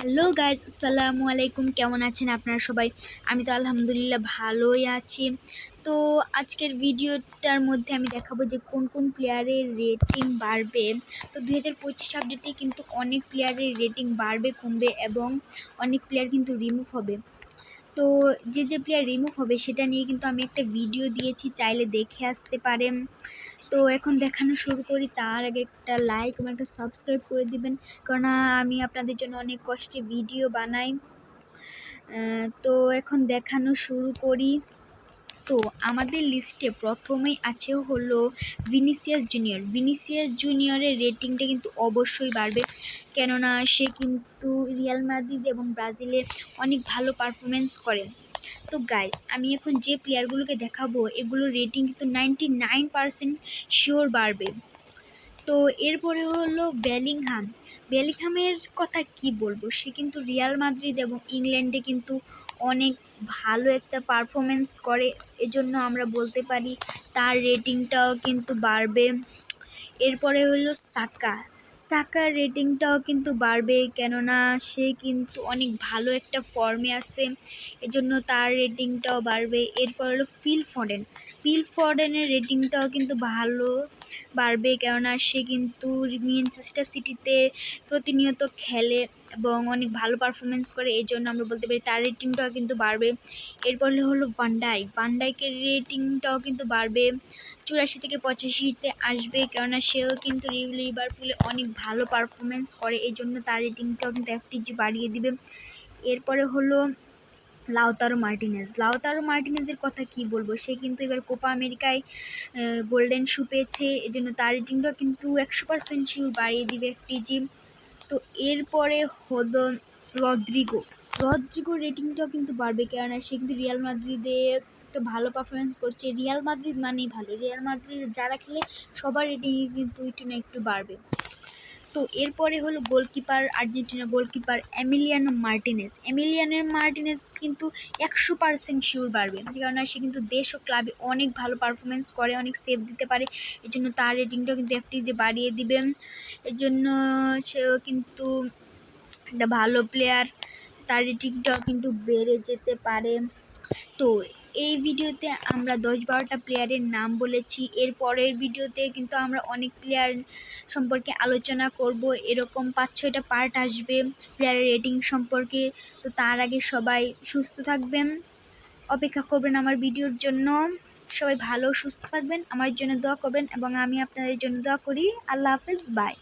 Hello guys আসসালামু আলাইকুম। কেমন আছেন আপনারা সবাই? আমি তো আলহামদুলিল্লাহ ভালোই আছি। তো আজকের ভিডিওটার মধ্যে আমি দেখাবো যে কোন কোন প্লেয়ারের রেটিং বাড়বে। তো দু হাজার পঁচিশ আপডেটে কিন্তু অনেক প্লেয়ারের রেটিং বাড়বে, কমবে এবং অনেক প্লেয়ার কিন্তু রিমুভ হবে। তো যে যে প্লেয়ার রিমুভ হবে সেটা নিয়ে কিন্তু আমি একটা ভিডিও দিয়েছি, চাইলে দেখে আসতে পারেন। তো এখন দেখানো শুরু করি, তার আগে একটা লাইক এবং একটা সাবস্ক্রাইব করে দিবেন, কারণ আমি আপনাদের জন্য অনেক কষ্টে ভিডিও বানাই। তো এখন দেখানো শুরু করি। তো আমাদের লিস্টে প্রথমেই আছে হলো ভিনিসিয়াস জুনিয়র ভিনিসিয়াস জুনিয়রের রেটিংটা কিন্তু অবশ্যই বাড়বে, কেননা সে কিন্তু রিয়াল মাদ্রিদ এবং ব্রাজিলে অনেক ভালো পারফরমেন্স করে তো গাইস আমি এখন যে প্লেয়ারগুলোকে দেখাবো এগুলোর রেটিং কিন্তু নাইনটি নাইন পারসেন্ট শিওর বাড়বে। তো এরপরে হলো বেলিংহাম বেলিংহামের কথা কি বলব? সে কিন্তু রিয়াল মাদ্রিদ এবং ইংল্যান্ডে কিন্তু অনেক ভালো একটা পারফরমেন্স করে। এজন্য আমরা বলতে পারি তার রেটিংটাও কিন্তু বাড়বে। এরপরে হলো সাকা সাকার রেটিংটাও কিন্তু বাড়বে, কেননা সে কিন্তু অনেক ভালো একটা ফর্মে আছে, এজন্য তার রেটিংটাও বাড়বে। এরপর হলো ফিল ফডেন ফিল ফডেনের রেটিংটাও কিন্তু ভালো, বাড়বে কেননা সে কিন্তু ম্যানচেস্টার সিটিতে প্রতিনিয়ত খেলে এবং অনেক ভালো পারফরমেন্স করে এই জন্য আমরা বলতে পারি তার রেটিংটাও কিন্তু বাড়বে। এরপর হলো ভান্ডাই ভান্ডাইকের রেটিংটাও কিন্তু বাড়বে, চুরাশি থেকে পঁচাশিতে আসবে কেননা সেও কিন্তু লিভারপুলে অনেক ভালো পারফরমেন্স করে এই জন্য তার রেটিংটাও কিন্তু এফটিজি বাড়িয়ে দিবে। এরপরে হলো লাউতারো মার্টিনেজ। লাউতারো মার্টিনেজের কথা কি বলব? সে কিন্তু এবার কোপা আমেরিকায় গোল্ডেন শু পেয়েছে। এই জন্য তার রেটিংটাও কিন্তু একশো পার্সেন্ট শিওর বাড়িয়ে দিবে এফটিজি তো এরপরে হলো রদ্রিগো। রদ্রিগো রেটিংটাও কিন্তু বাড়বে কেননা সে কিন্তু রিয়াল মাদ্রিদে একটা ভালো পারফরমেন্স করছে। রিয়াল মাদ্রিদ মানেই ভালো। রিয়াল মাদ্রিদ যারা খেলে সবার রেটিং কিন্তু একটু না একটু বাড়বে। তো এরপরে হলো goalkeeper Argentina goalkeeper Emiliano Martinez. Emiliano Martinez কিন্তু একশো পার্সেন্ট শিওর বাড়বে। কারণ সে কিন্তু দেশ ও ক্লাবে অনেক ভালো পারফরমেন্স করে, অনেক সেভ দিতে পারে। এই জন্য তার রেটিংটাও কিন্তু এফটিজে বাড়িয়ে দিবে। এর জন্য সেও কিন্তু একটা ভালো প্লেয়ার তার রেটিংটাও কিন্তু বেড়ে যেতে পারে। তো এই ভিডিওতে আমরা দশ বারোটা প্লেয়ারের নাম বলেছি। এর পরের ভিডিওতে কিন্তু আমরা অনেক প্লেয়ার সম্পর্কে আলোচনা করব। এরকম পাঁচ, ছয়টা পার্ট আসবে প্লেয়ারের রেটিং সম্পর্কে। তো তার আগে সবাই সুস্থ থাকবেন। অপেক্ষা করবেন আমার ভিডিওর জন্য। সবাই ভালো, সুস্থ থাকবেন। আমার জন্য দোয়া করবেন এবং আমি আপনাদের জন্য দোয়া করি। আল্লাহ হাফেজ বাই